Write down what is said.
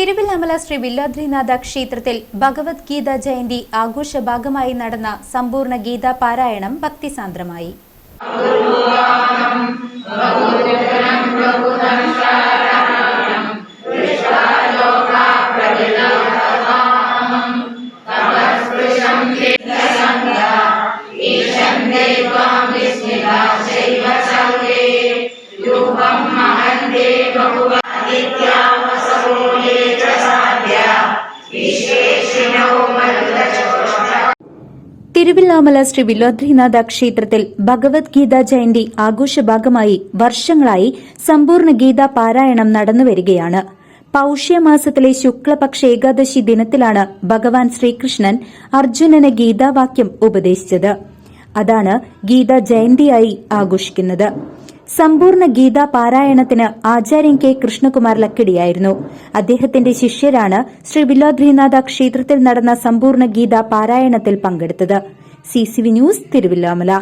തിരുവില്ലാമല ശ്രീ വില്ലാദ്രിനാഥ ക്ഷേത്രത്തിൽ ഭഗവത്ഗീത ജയന്തി ആഘോഷ ഭാഗമായി നടന്ന സമ്പൂർണ ഗീതാ പാരായണം ഭക്തിസാന്ദ്രമായി. തിരുവില്ലാമല ശ്രീ വില്ലോദ്രിനാഥ ക്ഷേത്രത്തിൽ ഭഗവത്ഗീത ജയന്തി ആഘോഷഭാഗമായി വർഷങ്ങളായി സമ്പൂർണ ഗീതാ പാരായണം നടന്നുവരികയാണ് പൌഷ്യമാസത്തിലെ ശുക്ലപക്ഷ ഏകാദശി ദിനത്തിലാണ് ഭഗവാൻ ശ്രീകൃഷ്ണൻ അർജുനന് ഗീതാവാക്യം ഉപദേശിച്ചത്. അതാണ് ഗീത ജയന്തിയായി ആഘോഷിക്കുന്നത്. സമ്പൂർണ ഗീതാ പാരായണത്തിന് ആചാര്യൻ കെ കൃഷ്ണകുമാർ ലക്കിടിയായിരുന്നു. അദ്ദേഹത്തിന്റെ ശിഷ്യരാണ് ശ്രീ ബില്ലാദ്രിനാഥ ക്ഷേത്രത്തിൽ നടന്ന സമ്പൂർണ ഗീതാ പാരായണത്തിൽ പങ്കെടുത്തത്. C news Thiruvilwamala.